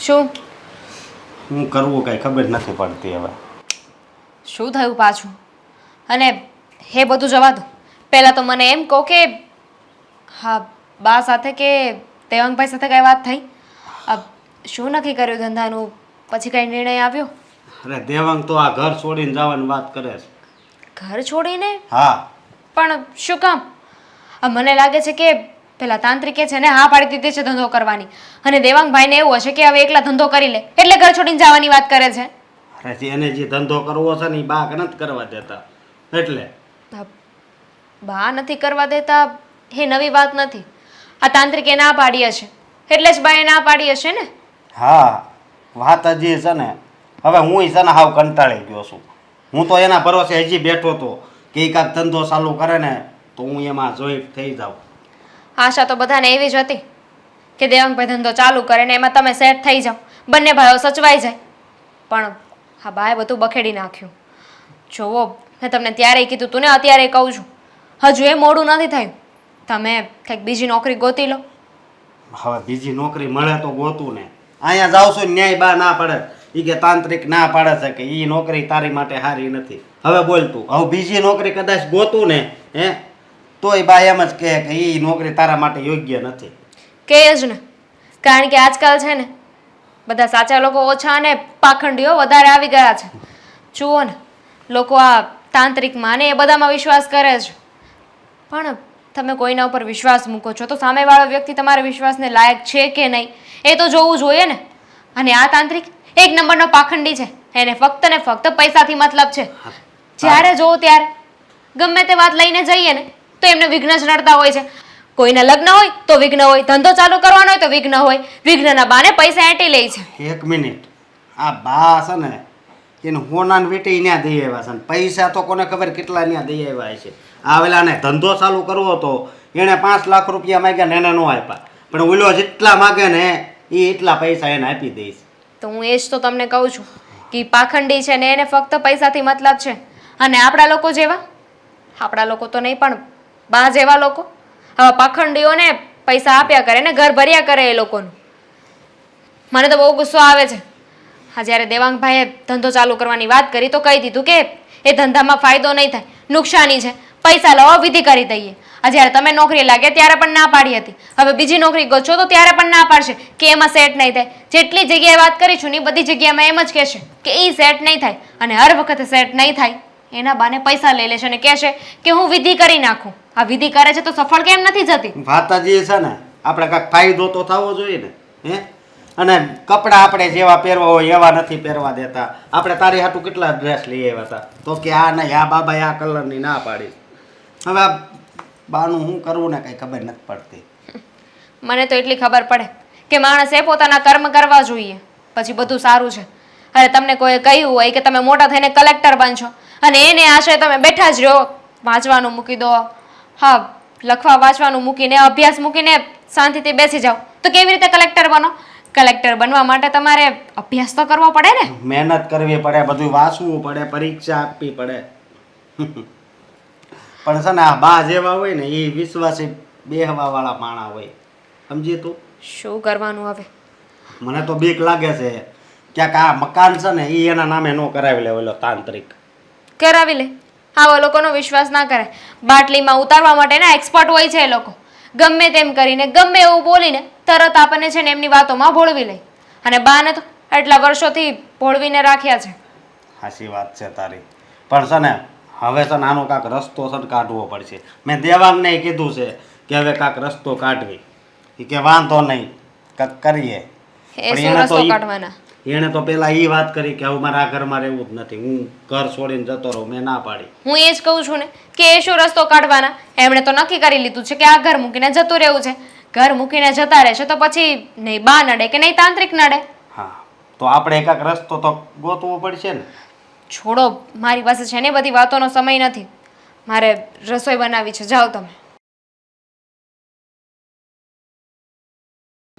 શું? હું કરવું કાંઈ ખબર નથી પડતી હવે. શું થયું પાછું? અને હે બધું જવા દો. પહેલાં તો મને એમ કહો કે હા બા સાથે કે દેવાંગભાઈ સાથે કાંઈ વાત થઈ? શું નક્કી કર્યું ધંધાનું? પછી કાંઈ નિર્ણય આવ્યો? અરે દેવાંગ તો આ ઘર છોડીને જવાની વાત કરે છે. ઘર છોડીને? હા. પણ શું કામ? આ મને લાગે છે કે પેલા તાંત્રિકે છે ને હા પાડી દીધી છે ધંધો કરવાની. અને દેવાંગભાઈને એવું હશે કે હવે એકલા ધંધો કરી લે. એટલે ઘર છોડીને જવાની વાત કરે છે. અરે એને જે ધંધો કરવો છે ને એ બા નથી કરવા દેતા. એટલે? બા નથી કરવા દેતા એ નવી વાત નથી. આ તાંત્રિકે ના પાડી હશે. એટલે જ બાએ ના પાડી હશે ને? હા વાત હજી છે ને. હવે હું છે ને હાવ કંટાળી ગયો છું. હું તો એના ભરોસે હજી બેઠો હતો કે એ કાંઈક ધંધો ચાલુ કરે ને તો હું એમાં જોઈ થઈ જાઉં. આશા તો બધાને એવી જ હતી કે દેવંગભાઈ ધંધો ચાલુ કરે ને એમાં તમે સેટ થઈ જાઓ. બંને ભાઈઓ સચવાઈ જાય. પણ હા બાએ બધું બખેડી નાખ્યું. જુઓ મેં તમને ત્યારે કીધું તું ને અત્યારે કહું છું. હજુ એ મોડું નથી થયું. તમે કંઈક બીજી નોકરી ગોતી લો. હવે બીજી નોકરી મળે તો ગોતું ને. અહીંયા જાવ છું ન્યાય બા ના પડે. એ કે તાંત્રિક ના પાડે છે કે એ નોકરી તારી માટે સારી નથી. હવે બોલ તું, હવે બીજી નોકરી કદાચ ગોતું ને, હે? તોય બા એમ જ કહે કે એ નોકરી તારા માટે યોગ્ય નથી. કે જ ને. કારણ કે આજકાલ છે ને બધા સાચા લોકો ઓછા અને પાખંડીઓ વધારે આવી ગયા છે. જુઓ ને લોકો આ તાંત્રિકમાં ને એ બધામાં વિશ્વાસ કરે છે પણ તમે કોઈના ઉપર વિશ્વાસ મૂકો છો તો સામેવાળો વ્યક્તિ તમારા વિશ્વાસને લાયક છે કે નહીં એ તો જોવું જોઈએ ને. અને આ તાંત્રિક એક નંબરનો પાખંડી છે. એને ફક્ત ને ફક્ત પૈસાથી મતલબ છે. જ્યારે જોવો ત્યારે ગમે તે વાત લઈને જઈએ ને તો એમને વિઘ્ન જ નડતા હોય છે. કોઈના લગ્ન હોય તો વિઘ્ન હોય ધંધો ચાલુ કરવાનો હોય તો વિઘ્ન હોય. વિઘ્નના બાને પૈસા એંટી લે છે. એક મિનિટ. આ બા છે ને એને હોનાન વેટે ત્યાં દઈ આવ્યા છે ને પૈસા તો કોને ખબર કેટલા ત્યાં દઈ આવ્યા છે. આવેલાને વેલાને ધંધો ચાલુ કરવો હતો એણે પાંચ લાખ રૂપિયા માગ્યા ને એને ન આપ્યા. પણ ઓલો જેટલા માગે ને એ એટલા પૈસા એને આપી દઈશ તો હું એ જ તો તમને કહું છું કે પાખંડી છે ને એને ફક્ત પૈસાથી મતલબ છે. અને આપણા લોકો જેવા? આપણા લોકો તો નહીં પણ બા જેવા લોકો? હવે પાખંડીઓને પૈસા આપ્યા કરે ને ઘર ભર્યા કરે એ લોકોનું. મને તો બહુ ગુસ્સો આવે છે. હા, જ્યારે દેવાંગભાઈએ ધંધો ચાલુ કરવાની વાત કરી તો કહી દીધું કે એ ધંધામાં ફાયદો નહીં થાય, નુકસાની છે. પૈસા લાવો, વિધિ કરી દઈએ. આ જ્યારે તમે નોકરી લાગે ત્યારે પણ ના પાડી હતી. હવે બીજી નોકરી ગોચો તો ત્યારે પણ ના પાડશે. કે એમાં સેટ નહીં થાય. જેટલી જગ્યાએ વાત કરીશું ને બધી જગ્યામાં એમ જ કહેશે કે એ સેટ નહીં થાય. અને હર વખતે સેટ નહીં થાય. એના બાને પૈસા લઈ લેશે અને કહેશે કે હું વિધિ કરી નાખું. આ વિધિ કરે છે તો સફળ કેમ નથી જતી? માતાજી છે ને આપણે કાંઈક ફાયદો તો થવો જોઈએ ને હે? અને કપડાં આપણે જેવા પહેરવા હોય એવા નથી પહેરવા દેતા. આપણે તારી હાટું કેટલા ડ્રેસ લઈ આવ્યા હતા? તો કે આ નહીં આ બાબા આ કલરની ના પાડી. હવે આ બાનું શું કરવું ને કંઈ ખબર નથી પડતી. મને તો એટલી ખબર પડે કે માણસે પોતાના કર્મ કરવા જોઈએ. પછી બધું સારું છે. અરે તમને કોઈ કહ્યું હોય કે તમે મોટા થઈને કલેક્ટર બનશો. અને એને આશરે તમે બેઠા જ રહો. વાંચવાનું મૂકી દો. હા લખવા વાંચવાનું મૂકીને અભ્યાસ મૂકીને શાંતિથી બેસી જાઓ. તો કેવી રીતે કલેક્ટર બનો? કલેક્ટર બનવા માટે તમારે અભ્યાસ તો કરવો પડે ને. મહેનત કરવી પડે બધું વાંચવું પડે પરીક્ષા આપવી પડે. પણ છે ને આ બા જેવા હોય ને એ વિશ્વાસી બેહવા વાળા માણા હોય. સમજી તું? શું કરવાનું હવે? મને તો બીક લાગે છે. ક્યાંક આ મકાન છે ને એ એના નામે નો કરાવી લેવો ઓલો તાંત્રિક. કરાવી લે. આવા લોકોનો વિશ્વાસ ના કરે. બાટલીમાં ઉતારવા માટેના એક્સપર્ટ હોય છે એ લોકો. ગમે તેમ કરીને ગમે એવું બોલીને તરત આપણને છે ને એમની વાતોમાં ભોળવી લે. અને બાને તો એટલા વર્ષોથી ભોળવીને રાખ્યા છે. હાસી વાત છે તારી. પણ છે ને હવે છે નાનો કાંક રસ્તો છે કાઢવો પડશે. મેં દેવાંગને કીધું છે કે હવે કાંક રસ્તો કાઢવી. કે વાંધો નહીં કાંક કરીએ. એ શું તો રસ્તો કાઢવાના? એણે તો પેલા એ વાત કરી કે હવે મારે આ ઘરમાં રહેવું જ નથી. હું ઘર છોડીને જતો રહું મેં ના પાડી. હું એ જ કહું છું ને કે એ શું રસ્તો કાઢવાના. એમણે તો નક્કી કરી લીધું છે કે આ ઘર મૂકીને જતું રહેવું છે. ઘર મૂકીને જતા રહેશે તો પછી નહીં બા નડે કે નહીં તાંત્રિક નડે? હા તો આપણે એકાક રસ્તો તો ગોતવો પડશે ને. છોડો મારી પાસે છે ને બધી વાતોનો સમય નથી. મારે રસોઈ બનાવી છે. જાઓ તમે.